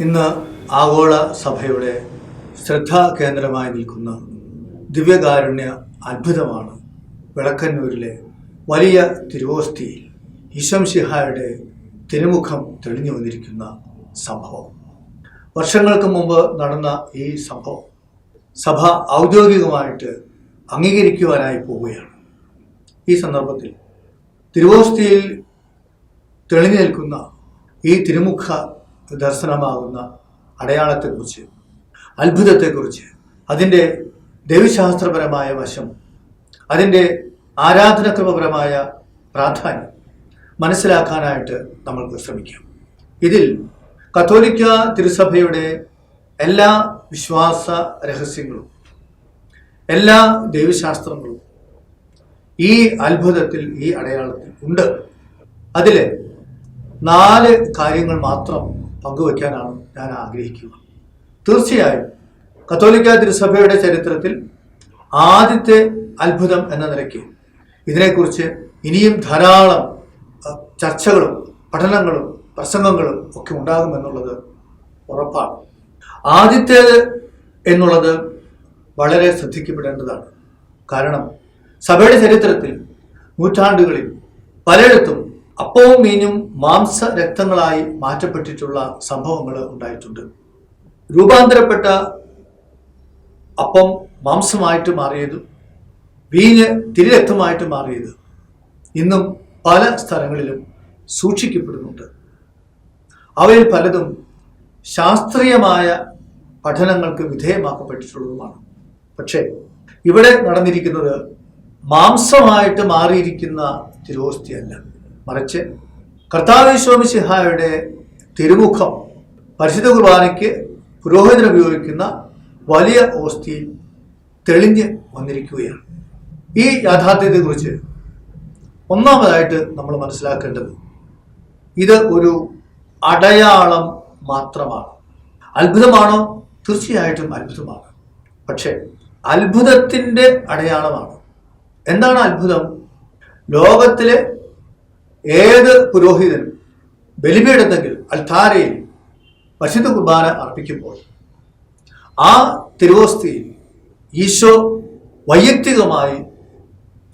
ഇന്ന് ആഗോള സഭയുടെ ശ്രദ്ധാ കേന്ദ്രമായി നിൽക്കുന്ന ദിവ്യകാരുണ്യ അത്ഭുതമാണ് വിളക്കന്നൂരിലെ വലിയ തിരുവോസ്തിയിൽ ഈശംഷിഹായുടെ തിരുമുഖം തെളിഞ്ഞു വന്നിരിക്കുന്ന സംഭവം. വർഷങ്ങൾക്ക് മുമ്പ് നടന്ന ഈ സംഭവം സഭ ഔദ്യോഗികമായിട്ട് അംഗീകരിക്കുവാനായി പോവുകയാണ്. ഈ സന്ദർഭത്തിൽ തിരുവോസ്തിയിൽ തെളിഞ്ഞു നിൽക്കുന്ന ഈ തിരുമുഖ ദർശനമാകുന്ന അടയാളത്തെക്കുറിച്ച് അത്ഭുതത്തെക്കുറിച്ച് അതിന്റെ ദൈവശാസ്ത്രപരമായ വശം അതിന്റെ ആരാധനക്രമപരമായ പ്രാധാന്യം മനസ്സിലാക്കാനായിട്ട് നമ്മൾക്ക് ശ്രമിക്കാം. ഇതിൽ കത്തോലിക്ക തിരുസഭയുടെ എല്ലാ വിശ്വാസ രഹസ്യങ്ങളും എല്ലാ ദൈവശാസ്ത്രങ്ങളും ഈ അത്ഭുതത്തിൽ ഈ അടയാളത്തിൽ ഉണ്ട്. അതിൽ നാല് കാര്യങ്ങൾ മാത്രം പങ്കുവയ്ക്കാനാണ് ഞാൻ ആഗ്രഹിക്കുക തീർച്ചയായും കത്തോലിക്ക തിരുസഭയുടെ ചരിത്രത്തിൽ ആദ്യത്തെ അത്ഭുതം എന്ന നിലയ്ക്ക് ഇതിനെക്കുറിച്ച് ഇനിയും ധാരാളം ചർച്ചകളും പഠനങ്ങളും പ്രസംഗങ്ങളും ഒക്കെ ഉണ്ടാകുമെന്നുള്ളത് ഉറപ്പാണ്. ആദ്യത്തേത് എന്നുള്ളത് വളരെ ശ്രദ്ധിക്കപ്പെടേണ്ടതാണ്. കാരണം സഭയുടെ ചരിത്രത്തിൽ നൂറ്റാണ്ടുകളിൽ പലയിടത്തും അപ്പവും മീനും മാംസ രക്തങ്ങളായി മാറ്റപ്പെട്ടിട്ടുള്ള സംഭവങ്ങൾ ഉണ്ടായിട്ടുണ്ട്. രൂപാന്തരപ്പെട്ട അപ്പം മാംസമായിട്ട് മാറിയതും വീഞ്ഞ് തിരിരക്തമായിട്ട് മാറിയത് ഇന്നും പല സ്ഥലങ്ങളിലും സൂക്ഷിക്കപ്പെടുന്നുണ്ട്. അവയിൽ പലതും ശാസ്ത്രീയമായ പഠനങ്ങൾക്ക് വിധേയമാക്കപ്പെട്ടിട്ടുള്ളതുമാണ്. പക്ഷേ ഇവിടെ നടന്നിരിക്കുന്നത് മാംസമായിട്ട് മാറിയിരിക്കുന്ന തിരുവോസ്തിയല്ല മറിച്ച് കർത്താവിശ്വമിസിഹായുടെ തിരുമുഖം പരിശുദ്ധ കുർബാനയ്ക്ക് പുരോഹിതൻ ഉപയോഗിക്കുന്ന വലിയ ഓസ്തിയിൽ തെളിഞ്ഞ് വന്നിരിക്കുകയാണ്. ഈ യാഥാർത്ഥ്യത്തെക്കുറിച്ച് ഒന്നാമതായിട്ട് നമ്മൾ മനസ്സിലാക്കേണ്ടത് ഇത് ഒരു അടയാളം മാത്രമാണ്. അത്ഭുതമാണോ? തീർച്ചയായിട്ടും അത്ഭുതമാണ്. പക്ഷേ അത്ഭുതത്തിന്റെ അടയാളമാണ്. എന്താണ് അത്ഭുതം? ലോകത്തിലെ ഏത് പുരോഹിതനും ബലിപീഠത്തെങ്കിൽ അൽത്താരയിൽ പരിശുദ്ധ കുർബാന അർപ്പിക്കുമ്പോൾ ആ തിരുവോസ്തിയിൽ ഈശോ വൈയക്തികമായി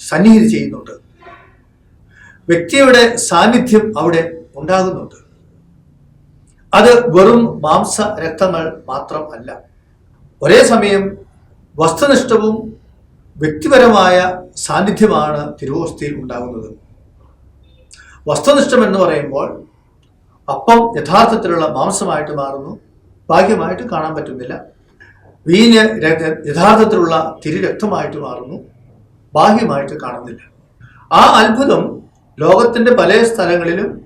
സന്നിഹിതി ചെയ്യുന്നുണ്ട്. വ്യക്തിയുടെ സാന്നിധ്യം അവിടെ ഉണ്ടാകുന്നുണ്ട്. അത് വെറും മാംസ രക്തങ്ങൾ മാത്രം അല്ല. ഒരേ സമയം വസ്തുനിഷ്ഠവും വ്യക്തിപരമായ സാന്നിധ്യമാണ് തിരുവോസ്തിയിൽ ഉണ്ടാകുന്നത്. വസ്തുനിഷ്ഠം എന്ന് പറയുമ്പോൾ അപ്പം യഥാർത്ഥത്തിലുള്ള മാംസമായിട്ട് മാറുന്നു ഭാഗ്യമായിട്ട് കാണാൻ പറ്റുന്നില്ല. രക്ത- യഥാർത്ഥത്തിലുള്ള തിരുരക്തമായിട്ട് മാറുന്നു ബാഹ്യമായിട്ട് കാണുന്നില്ല. ആ അത്ഭുതം ലോകത്തിന്റെ പല സ്ഥലങ്ങളിലും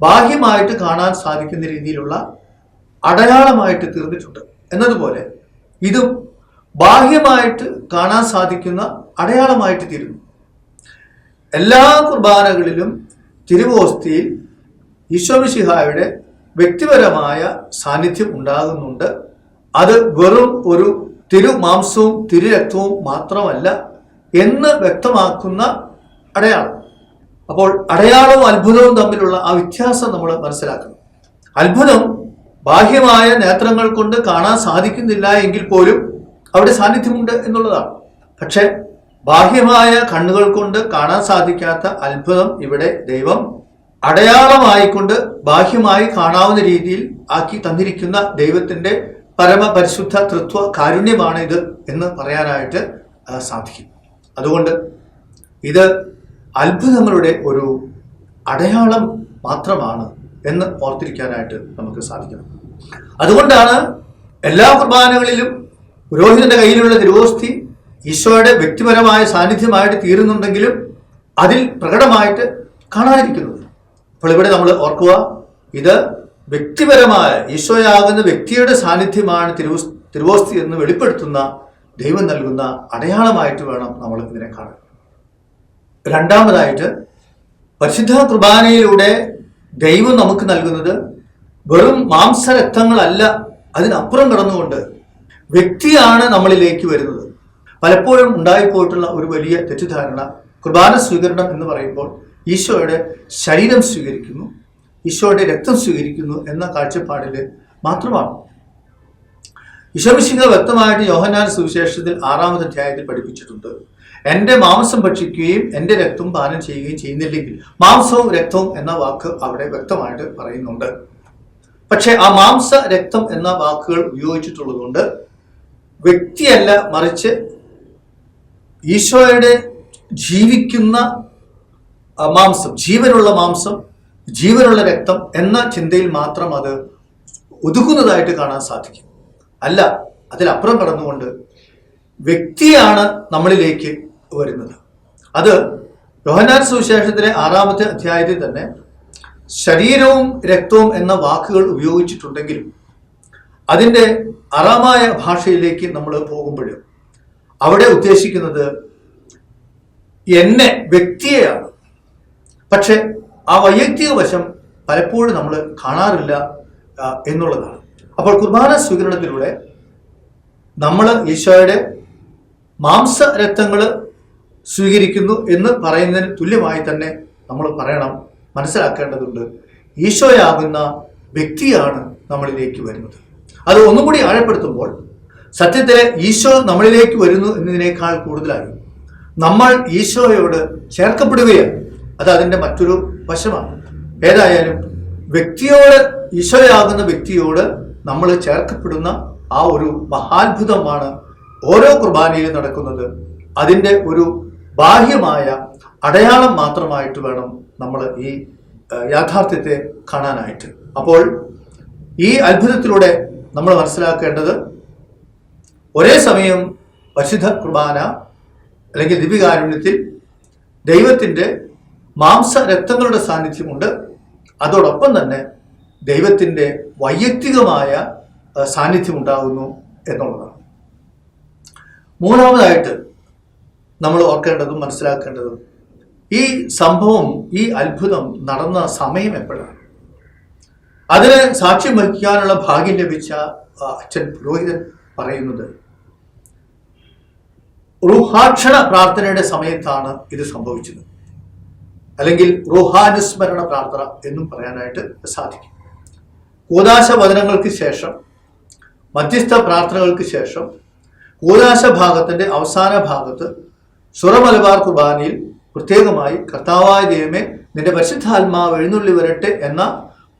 ബാഹ്യമായിട്ട് കാണാൻ സാധിക്കുന്ന രീതിയിലുള്ള അടയാളമായിട്ട് തീർന്നിട്ടുണ്ട്. എന്നതുപോലെ ഇതും ബാഹ്യമായിട്ട് കാണാൻ സാധിക്കുന്ന അടയാളമായിട്ട് തീരുന്നു. എല്ലാ കുർബാനകളിലും തിരുവോസ്തിയിൽ ഈശോമിശിഹായുടെ വ്യക്തിപരമായ സാന്നിധ്യം ഉണ്ടാകുന്നുണ്ട്. അത് വെറും ഒരു തിരുമാംസവും തിരുരക്തവും മാത്രമല്ല എന്ന് വ്യക്തമാക്കുന്ന അടയാളം. അപ്പോൾ അടയാളവും അത്ഭുതവും തമ്മിലുള്ള ആ വ്യത്യാസം നമ്മൾ മനസ്സിലാക്കണം. അത്ഭുതം ബാഹ്യമായ നേത്രങ്ങൾ കൊണ്ട് കാണാൻ സാധിക്കുന്നില്ല എങ്കിൽ പോലും അവിടെ സാന്നിധ്യമുണ്ട് എന്നുള്ളതാണ്. പക്ഷെ ബാഹ്യമായ കണ്ണുകൾ കൊണ്ട് കാണാൻ സാധിക്കാത്ത അത്ഭുതം ഇവിടെ ദൈവം അടയാളമായിക്കൊണ്ട് ബാഹ്യമായി കാണാവുന്ന രീതിയിൽ ആക്കി തന്നിരിക്കുന്ന ദൈവത്തിന്റെ പരമപരിശുദ്ധ തൃത്വ കാരുണ്യമാണ് ഇത് എന്ന് പറയാനായിട്ട് സാധിക്കും. അതുകൊണ്ട് ഇത് അത്ഭുതങ്ങളുടെ ഒരു അടയാളം മാത്രമാണ് എന്ന് ഓർത്തിരിക്കാനായിട്ട് നമുക്ക് സാധിക്കണം അതുകൊണ്ടാണ് എല്ലാ കുർബാനകളിലും പുരോഹിതന്റെ കയ്യിലുള്ള തിരുവോസ്തി ഈശോയുടെ വ്യക്തിപരമായ സാന്നിധ്യമായിട്ട് തീരുന്നുണ്ടെങ്കിലും അതിൽ പ്രകടമായിട്ട് കാണാതിരിക്കുന്നത്. അപ്പോൾ ഇവിടെ നമ്മൾ ഓർക്കുക ഇത് വ്യക്തിപരമായ ഈശോയാകുന്ന വ്യക്തിയുടെ സാന്നിധ്യമാണ് തിരുവോ തിരുവോസ്തി എന്ന് വെളിപ്പെടുത്തുന്ന ദൈവം നൽകുന്ന അടയാളമായിട്ട് വേണം നമ്മൾ ഇതിനെ കാണാൻ. രണ്ടാമതായിട്ട് പരിശുദ്ധ കുർബാനയിലൂടെ ദൈവം നമുക്ക് നൽകുന്നത് വെറും മാംസരക്തങ്ങളല്ല അതിനപ്പുറം കടന്നുകൊണ്ട് വ്യക്തിയാണ് നമ്മളിലേക്ക് വരുന്നത്. പലപ്പോഴും ഉണ്ടായിപ്പോയിട്ടുള്ള ഒരു വലിയ തെറ്റിദ്ധാരണ കുർബാന സ്വീകരണം എന്ന് പറയുമ്പോൾ ഈശോയുടെ ശരീരം സ്വീകരിക്കുന്നു ഈശോയുടെ രക്തം സ്വീകരിക്കുന്നു എന്ന കാഴ്ചപ്പാടിൽ മാത്രമാണ്. ഈശോമിശിഹ വ്യക്തമായിട്ട് യോഹന്നാൻ സുവിശേഷത്തിൽ ആറാമത് അധ്യായത്തിൽ പഠിപ്പിച്ചിട്ടുണ്ട്. എന്റെ മാംസം ഭക്ഷിക്കുകയും എന്റെ രക്തം പാനം ചെയ്യുകയും ചെയ്യുന്നില്ലെങ്കിൽ മാംസവും രക്തവും എന്ന വാക്ക് അവിടെ വ്യക്തമായിട്ട് പറയുന്നുണ്ട്. പക്ഷേ ആ മാംസ രക്തം എന്ന വാക്കുകൾ ഉപയോഗിച്ചിട്ടുള്ളതുകൊണ്ട് വ്യക്തിയല്ല മറിച്ച് ഈശോയുടെ ജീവിക്കുന്ന മാംസം ജീവനുള്ള മാംസം ജീവനുള്ള രക്തം എന്ന ചിന്തയിൽ മാത്രം അത് ഒതുക്കുന്നതായിട്ട് കാണാൻ സാധിക്കും. അല്ല അതിലപ്പുറം കടന്നുകൊണ്ട് വ്യക്തിയാണ് നമ്മളിലേക്ക് വരുന്നത്. അത് യോഹന്നാൻ സുവിശേഷത്തിലെ ആറാമത്തെ അധ്യായത്തിൽ തന്നെ ശരീരവും രക്തവും എന്ന വാക്കുകൾ ഉപയോഗിച്ചിട്ടുണ്ടെങ്കിലും അതിന്റെ അറാമായ ഭാഷയിലേക്ക് നമ്മൾ പോകുമ്പോൾ അവിടെ ഉദ്ദേശിക്കുന്നത് എന്നെ വ്യക്തിയെയാണ്. പക്ഷെ ആ വൈയക്തിക വശം പലപ്പോഴും നമ്മൾ കാണാറില്ല എന്നുള്ളതാണ്. അപ്പോൾ കുർബാന സ്വീകരണത്തിലൂടെ നമ്മൾ ഈശോയുടെ മാംസ രക്തങ്ങൾ സ്വീകരിക്കുന്നു എന്ന് പറയുന്നതിന് തുല്യമായി തന്നെ നമ്മൾ പറയണം മനസ്സിലാക്കേണ്ടതുണ്ട്. ഈശോയാകുന്ന വ്യക്തിയാണ് നമ്മളിലേക്ക് വരുന്നത്. അത് ഒന്നും കൂടി ആഴപ്പെടുത്തുമ്പോൾ സത്യത്തിലെ ഈശോ നമ്മളിലേക്ക് വരുന്നു എന്നതിനേക്കാൾ കൂടുതലായി. നമ്മൾ ഈശോയോട് ചേർക്കപ്പെടുകയാണ്. അത് അതിന്റെ മറ്റൊരു വശമാണ്. ഏതായാലും വ്യക്തിയോട് ഈശോയാകുന്ന വ്യക്തിയോട് നമ്മൾ ചേർക്കപ്പെടുന്ന ആ ഒരു മഹാത്ഭുതമാണ് ഓരോ കുർബാനയിലും നടക്കുന്നത്. അതിന്റെ ഒരു ബാഹ്യമായ അടയാളം മാത്രമായിട്ട് വേണം നമ്മൾ ഈ യാഥാർത്ഥ്യത്തെ കാണാനായിട്ട്. അപ്പോൾ ഈ അത്ഭുതത്തിലൂടെ നമ്മൾ മനസ്സിലാക്കേണ്ടത് ഒരേ സമയം പരിശുദ്ധ കുർബാന അല്ലെങ്കിൽ ദിവ്യകാരുണ്യത്തിൽ ദൈവത്തിന്റെ മാംസ രക്തങ്ങളുടെ സാന്നിധ്യമുണ്ട്. അതോടൊപ്പം തന്നെ ദൈവത്തിന്റെ വൈയക്തികമായ സാന്നിധ്യം ഉണ്ടാകുന്നു എന്നുള്ളതാണ്. മൂന്നാമതായിട്ട് നമ്മൾ ഓർക്കേണ്ടതും മനസ്സിലാക്കേണ്ടതും ഈ സംഭവം ഈ അത്ഭുതം നടന്ന സമയം എപ്പോഴാണ്? അതിന് സാക്ഷ്യം വഹിക്കാനുള്ള ഭാഗ്യം ലഭിച്ച അച്ഛൻ പുരോഹിതൻ പറയുന്നത് റുഹാക്ഷണ പ്രാർത്ഥനയുടെ സമയത്താണ് ഇത് സംഭവിച്ചത്. അല്ലെങ്കിൽ റുഹാനുസ്മരണ പ്രാർത്ഥന എന്നും പറയാനായിട്ട് സാധിക്കും. കൂതാശ വചനങ്ങൾക്ക് ശേഷം മധ്യസ്ഥ പ്രാർത്ഥനകൾക്ക് ശേഷം കൂതാശ ഭാഗത്തിന്റെ അവസാന ഭാഗത്ത് സുറമലബാർ കുർബാനയിൽ പ്രത്യേകമായി കർത്താവായ ദൈവമേ നിന്റെ പരിശുദ്ധാത്മാവ് എഴുന്നള്ളി വരട്ടെ എന്ന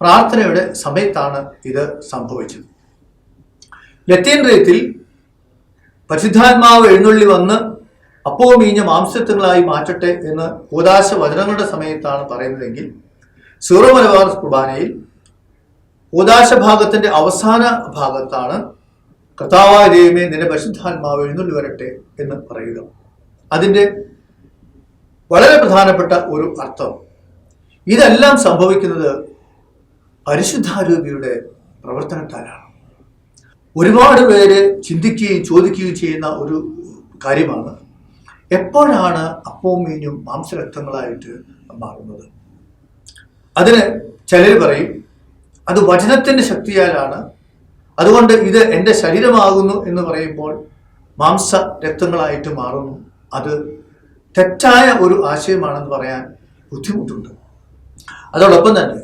പ്രാർത്ഥനയുടെ സമയത്താണ് ഇത് സംഭവിച്ചത്. ലത്തീൻ റീത്തിൽ പരിശുദ്ധാത്മാവ് എഴുന്നള്ളി വന്ന് അപ്പോ മീഞ്ഞ മാംസത്വങ്ങളായി മാറ്റട്ടെ എന്ന് കൂതാശ വചനങ്ങളുടെ സമയത്താണ് പറയുന്നതെങ്കിൽ സീറോ മലബാർ കുർബാനയിൽ കൂതാശ ഭാഗത്തിന്റെ അവസാന ഭാഗത്താണ് കർത്താവായ ദൈവമേ നിന്റെ പരിശുദ്ധാത്മാവ് എഴുന്നള്ളി വരട്ടെ എന്ന് പറയുക. അതിന്റെ വളരെ പ്രധാനപ്പെട്ട ഒരു അർത്ഥം. ഇതെല്ലാം സംഭവിക്കുന്നത് പരിശുദ്ധാരൂപിയുടെ പ്രവർത്തനത്താലാണ്. ഒരുപാട് പേര് ചിന്തിക്കുകയും ചോദിക്കുകയും ചെയ്യുന്ന ഒരു കാര്യമാണ്. എപ്പോഴാണ് അപ്പവും മീനും മാംസരക്തങ്ങളായിട്ട് മാറുന്നത്? അതിന് ചിലർ പറയും അത് വചനത്തിന്റെ ശക്തിയാലാണ്. അതുകൊണ്ട് ഇത് എന്റെ ശരീരമാകുന്നു എന്ന് പറയുമ്പോൾ മാംസ രക്തങ്ങളായിട്ട് മാറുന്നു. അത് തെറ്റായ ഒരു ആശയമാണെന്ന് പറയാൻ ബുദ്ധിമുട്ടുണ്ട്. അതോടൊപ്പം തന്നെ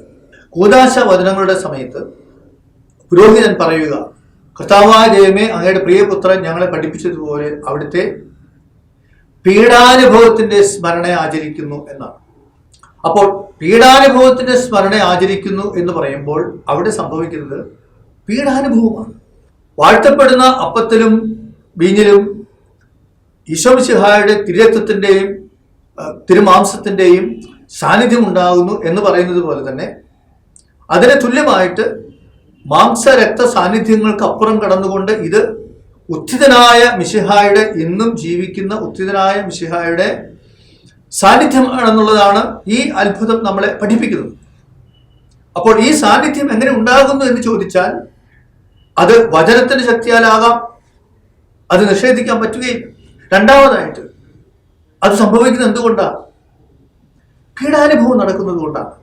കൂതാശ വചനങ്ങളുടെ സമയത്ത് പുരോഹിതൻ പറയുക കർത്താവായ ദൈവമേ അങ്ങയുടെ പ്രിയപുത്രൻ ഞങ്ങളെ പഠിപ്പിച്ചതുപോലെ അവിടുത്തെ പീഡാനുഭവത്തിന്റെ സ്മരണ ആചരിക്കുന്നു എന്നാണ്. അപ്പോൾ പീഡാനുഭവത്തിന്റെ സ്മരണ ആചരിക്കുന്നു എന്ന് പറയുമ്പോൾ അവിടെ സംഭവിക്കുന്നത് പീഡാനുഭവമാണ്. വാഴ്ത്തപ്പെടുന്ന അപ്പത്തിലും വീഞ്ഞിലും ഈശോമിശിഹായുടെ തിരത്വത്തിന്റെയും തിരുമാംസത്തിന്റെയും സാന്നിധ്യം ഉണ്ടാകുന്നു എന്ന് പറയുന്നത് പോലെ തന്നെ അതിന് തുല്യമായിട്ട് മാംസ രക്ത സാന്നിധ്യങ്ങൾക്ക് അപ്പുറം കടന്നുകൊണ്ട് ഇത് ഉത്ഥിതനായ മിശിഹായുടെ ഇന്നും ജീവിക്കുന്ന ഉത്ഥിതനായ മിശിഹായുടെ സാന്നിധ്യമാണെന്നുള്ളതാണ് ഈ അത്ഭുതം നമ്മളെ പഠിപ്പിക്കുന്നത്. അപ്പോൾ ഈ സാന്നിധ്യം എങ്ങനെ ഉണ്ടാകുന്നു എന്ന് ചോദിച്ചാൽ അത് വചനത്തിന്റെ ശക്തിയാലാകാം അത് നിഷേധിക്കാൻ പറ്റുകയില്ല. രണ്ടാമതായിട്ട് അത് സംഭവിക്കുന്നത് എന്തുകൊണ്ടാണ്? പീഡാനുഭവം നടക്കുന്നത് കൊണ്ടാണ്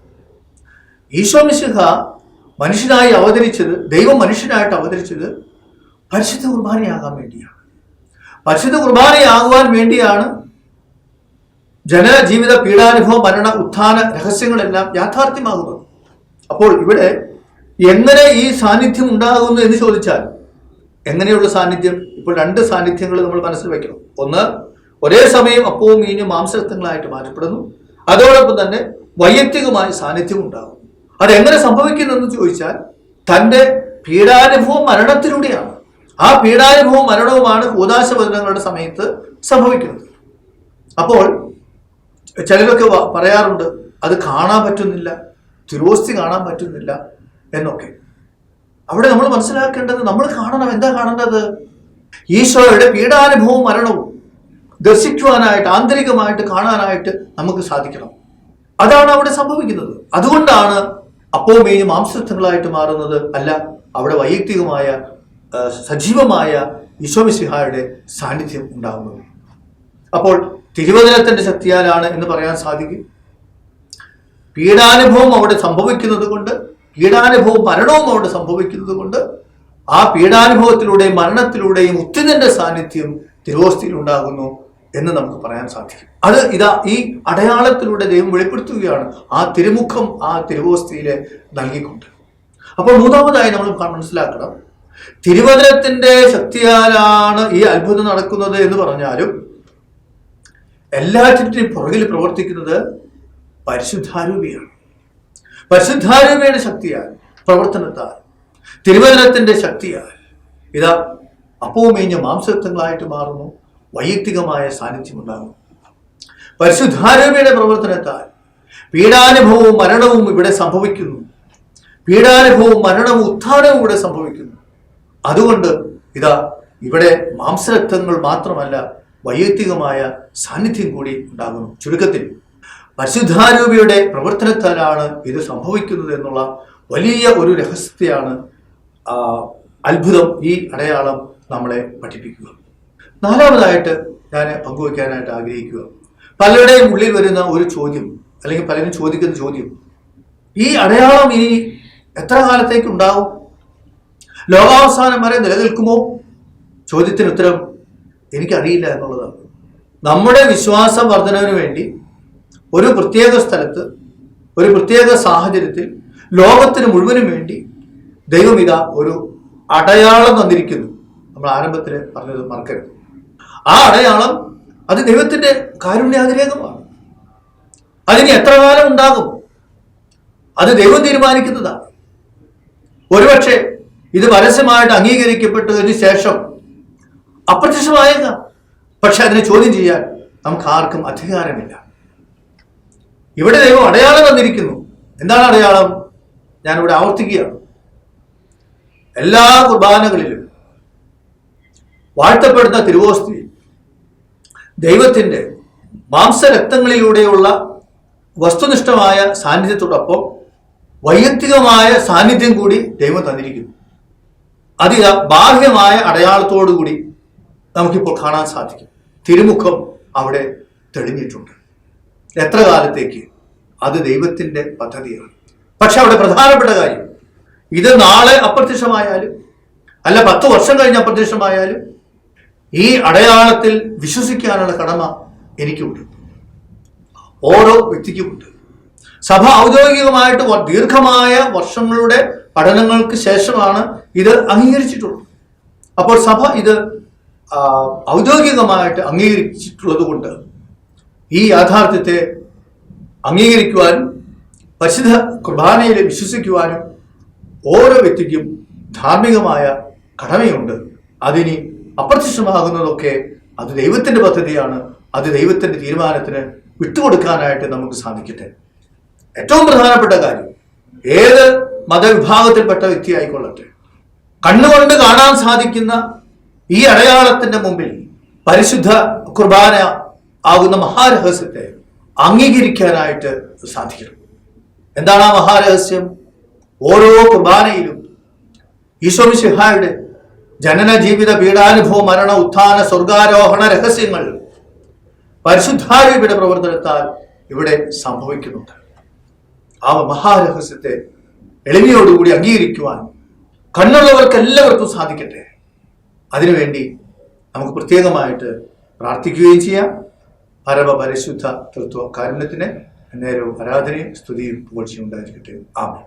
ഈശോ മിശിഹ മനുഷ്യനായി അവതരിച്ചത് ദൈവം മനുഷ്യനായിട്ട് അവതരിച്ചത് പരിശുദ്ധ കുർബാനയാകാൻ വേണ്ടിയാണ്. പരിശുദ്ധ കുർബാനയാകുവാൻ വേണ്ടിയാണ് ജനജീവിത പീഡാനുഭവം മരണ ഉത്ഥാന രഹസ്യങ്ങളെല്ലാം യാഥാർത്ഥ്യമാകുന്നത്. അപ്പോൾ ഇവിടെ എങ്ങനെ ഈ സാന്നിധ്യം ഉണ്ടാകുന്നു എന്ന് ചോദിച്ചാൽ എങ്ങനെയുള്ള സാന്നിധ്യം? ഇപ്പോൾ രണ്ട് സാന്നിധ്യങ്ങൾ നമ്മൾ മനസ്സിൽ വയ്ക്കണം ഒന്ന് ഒരേ സമയം അപ്പവും മീനും മാംസരത്വങ്ങളായിട്ട് മാറ്റപ്പെടുന്നു. അതോടൊപ്പം തന്നെ വൈയക്തികമായ സാന്നിധ്യം ഉണ്ടാകും അതെങ്ങനെ സംഭവിക്കുന്നെന്ന് ചോദിച്ചാൽ തന്റെ പീഡാനുഭവം മരണത്തിലൂടെയാണ്. ആ പീഡാനുഭവം മരണവുമാണ് കൂതാശവദനങ്ങളുടെ സമയത്ത് സംഭവിക്കുന്നത്. അപ്പോൾ ചിലരൊക്കെ പറയാറുണ്ട് അത് കാണാൻ പറ്റുന്നില്ല തിരുവോസ്തി കാണാൻ പറ്റുന്നില്ല എന്നൊക്കെ. അവിടെ നമ്മൾ മനസ്സിലാക്കേണ്ടത് നമ്മൾ കാണണം എന്താ കാണേണ്ടത്? ഈശോയുടെ പീഡാനുഭവവും മരണവും ദർശിക്കുവാനായിട്ട് ആന്തരികമായിട്ട് കാണാനായിട്ട് നമുക്ക് സാധിക്കണം. അതാണ് അവിടെ സംഭവിക്കുന്നത്. അതുകൊണ്ടാണ് അപ്പവും മീനും മാംസത്വങ്ങളായിട്ട് മാറുന്നത് അല്ല അവിടെ വൈയക്തികമായ സജീവമായ ഈശോമിസിഹായുടെ സാന്നിധ്യം ഉണ്ടാകുന്നത് അപ്പോൾ തിരുവചനത്തിന്റെ ശക്തിയാലാണ് എന്ന് പറയാൻ സാധിക്കും. പീഡാനുഭവം അവിടെ സംഭവിക്കുന്നത് കൊണ്ട് പീഡാനുഭവം മരണവും അവിടെ സംഭവിക്കുന്നത് കൊണ്ട് ആ പീഡാനുഭവത്തിലൂടെയും മരണത്തിലൂടെയും ഉത്തിനന്റെ സാന്നിധ്യം തിരുവോസ്തിയിൽ ഉണ്ടാകുന്നു. എന്ന് നമുക്ക് പറയാൻ സാധിക്കും. അത് ഇതാ ഈ അടയാളത്തിലൂടെ ദൈവം വെളിപ്പെടുത്തുകയാണ് ആ തിരുമുഖം ആ തിരുവോസ്തിയിൽ നൽകിക്കൊണ്ട്. അപ്പോൾ മൂന്നാമതായി നമ്മൾ മനസ്സിലാക്കണം. തിരുവചനത്തിന്റെ ശക്തിയാലാണ് ഈ അത്ഭുതം നടക്കുന്നത് എന്ന് പറഞ്ഞാലും എല്ലാറ്റിന്റെയും പുറകിൽ പ്രവർത്തിക്കുന്നത് പരിശുദ്ധാരൂപിയാണ്. പരിശുദ്ധാരൂപിയുടെ ശക്തിയാൽ പ്രവർത്തനത്താൽ തിരുവചനത്തിന്റെ ശക്തിയാൽ. ഇതാ അപ്പവും മേഞ്ഞ മാംസത്വങ്ങളായിട്ട് മാറുന്നു. വൈയക്തികമായ സാന്നിധ്യമുണ്ടാകും. പരിശുദ്ധാരൂപിയുടെ പ്രവർത്തനത്താൽ പീഡാനുഭവവും മരണവും ഇവിടെ സംഭവിക്കുന്നു. പീഡാനുഭവവും മരണവും ഉത്ഥാനവും ഇവിടെ സംഭവിക്കുന്നു. അതുകൊണ്ട് ഇതാ ഇവിടെ മാംസരക്തങ്ങൾ മാത്രമല്ല വൈയക്തികമായ സാന്നിധ്യം കൂടി ഉണ്ടാകുന്നു. ചുരുക്കത്തിൽ പരിശുദ്ധാരൂപിയുടെ പ്രവർത്തനത്താലാണ് ഇത് സംഭവിക്കുന്നത് എന്നുള്ള വലിയ ഒരു രഹസ്യത്തെയാണ് അത്ഭുതം ഈ അടയാളം നമ്മളെ പഠിപ്പിക്കുക. നാലാമതായിട്ട് ഞാൻ പങ്കുവയ്ക്കാനായിട്ട് ആഗ്രഹിക്കുക. പലരുടെയും ഉള്ളിൽ വരുന്ന ഒരു ചോദ്യം അല്ലെങ്കിൽ പലരും ചോദിക്കുന്ന ചോദ്യം ഈ അടയാളം ഇനി എത്ര കാലത്തേക്ക് ഉണ്ടാവും? ലോകാവസാനം വരെ നിലനിൽക്കുമോ? ചോദ്യത്തിന് ഉത്തരം എനിക്കറിയില്ല എന്നുള്ളതാണ്. നമ്മുടെ വിശ്വാസ വർധനവിന് വേണ്ടി ഒരു പ്രത്യേക സ്ഥലത്ത് ഒരു പ്രത്യേക സാഹചര്യത്തിൽ ലോകത്തിന് മുഴുവനും വേണ്ടി ദൈവം ഇതാ ഒരു അടയാളം തന്നിരിക്കുന്നു. നമ്മൾ ആരംഭത്തിൽ പറഞ്ഞത് മറക്കരുത്. ആ അടയാളം അത് ദൈവത്തിന്റെ കാരുണ്യാതിരേകമാണ്. അതിന് എത്ര കാലം ഉണ്ടാകും? അത് ദൈവം തീരുമാനിക്കുന്നതാണ്. ഒരുപക്ഷെ ഇത് പരസ്യമായിട്ട് അംഗീകരിക്കപ്പെട്ടതിന് ശേഷം അപ്രത്യക്ഷമായേക്കാം. പക്ഷെ അതിനെ ചോദ്യം ചെയ്യാൻ നമുക്ക് ആർക്കും അധികാരമില്ല. ഇവിടെ ദൈവം അടയാളം തന്നിരിക്കുന്നു. എന്താണ് അടയാളം? ഞാനിവിടെ ആവർത്തിക്കുകയാണ്. എല്ലാ കുർബാനകളിലും വാഴ്ത്തപ്പെടുന്ന തിരുവോസ്തി ദൈവത്തിന്റെ മാംസരക്തങ്ങളിലൂടെയുള്ള വസ്തുനിഷ്ഠമായ സാന്നിധ്യത്തോടൊപ്പം വൈയക്തികമായ സാന്നിധ്യം കൂടി ദൈവം തന്നിരിക്കുന്നു. അത് ബാഹ്യമായ അടയാളത്തോടുകൂടി നമുക്കിപ്പോൾ കാണാൻ സാധിക്കും. തിരുമുഖം അവിടെ തെളിഞ്ഞിട്ടുണ്ട്. എത്ര കാലത്തേക്ക് അത് ദൈവത്തിന്റെ പദ്ധതിയാണ്. പക്ഷെ അവിടെ പ്രധാനപ്പെട്ട കാര്യം ഇത് നാളെ അപ്രത്യക്ഷമായാലും അല്ല പത്ത് വർഷം കഴിഞ്ഞ് അപ്രത്യക്ഷമായാലും ഈ അടയാളത്തിൽ വിശ്വസിക്കാനുള്ള കടമ എനിക്കുണ്ട്. ഓരോ വ്യക്തിക്കുമുണ്ട്. സഭ ഔദ്യോഗികമായിട്ട് ദീർഘമായ വർഷങ്ങളുടെ പഠനങ്ങൾക്ക് ശേഷമാണ് ഇത് അംഗീകരിച്ചിട്ടുള്ളത്. അപ്പോൾ സഭ ഇത് ഔദ്യോഗികമായിട്ട് അംഗീകരിച്ചിട്ടുള്ളത് കൊണ്ട് ഈ യാഥാർത്ഥ്യത്തെ അംഗീകരിക്കുവാനും പരിശുദ്ധ കുർബാനയിൽ വിശ്വസിക്കുവാനും ഓരോ വ്യക്തിക്കും ധാർമ്മികമായ കടമയുണ്ട്. അതിനി അപ്രത്യക്ഷമാകുന്നതൊക്കെ അത് ദൈവത്തിന്റെ പദ്ധതിയാണ്. അത് ദൈവത്തിന്റെ തീരുമാനത്തിന് വിട്ടുകൊടുക്കാനായിട്ട് നമുക്ക് സാധിക്കട്ടെ. ഏറ്റവും പ്രധാനപ്പെട്ട കാര്യം ഏത് മതവിഭാഗത്തിൽപ്പെട്ട വ്യക്തി ആയിക്കൊള്ളട്ടെ. കണ്ണുകൊണ്ട് കാണാൻ സാധിക്കുന്ന ഈ അടയാളത്തിന്റെ മുമ്പിൽ പരിശുദ്ധ കുർബാന ആകുന്ന മഹാരഹസ്യത്തെ അംഗീകരിക്കാനായിട്ട് സാധിക്കണം. എന്താണ് ആ മഹാരഹസ്യം? ഓരോ കുർബാനയിലും ഈശോമിശിഹായുടെ ജനന ജീവിത പീഡാനുഭവ മരണ ഉത്ഥാന സ്വർഗാരോഹണ രഹസ്യങ്ങൾ പരിശുദ്ധാരൂപിയുടെ പ്രവർത്തനത്താൽ ഇവിടെ സംഭവിക്കുന്നുണ്ട്. ആ മഹാരഹസ്യത്തെ എളിമയോടുകൂടി അംഗീകരിക്കുവാൻ കണ്ണുള്ളവർക്ക് എല്ലാവർക്കും സാധിക്കട്ടെ. അതിനുവേണ്ടി നമുക്ക് പ്രത്യേകമായിട്ട് പ്രാർത്ഥിക്കുകയും ചെയ്യാം. പരമപരിശുദ്ധ തൃത്വ കാരുണ്യത്തിന് നേരവും ആരാധനയും സ്തുതിയും പുകഴ്ചയും ഉണ്ടായിരിക്കട്ടെ. ആമേ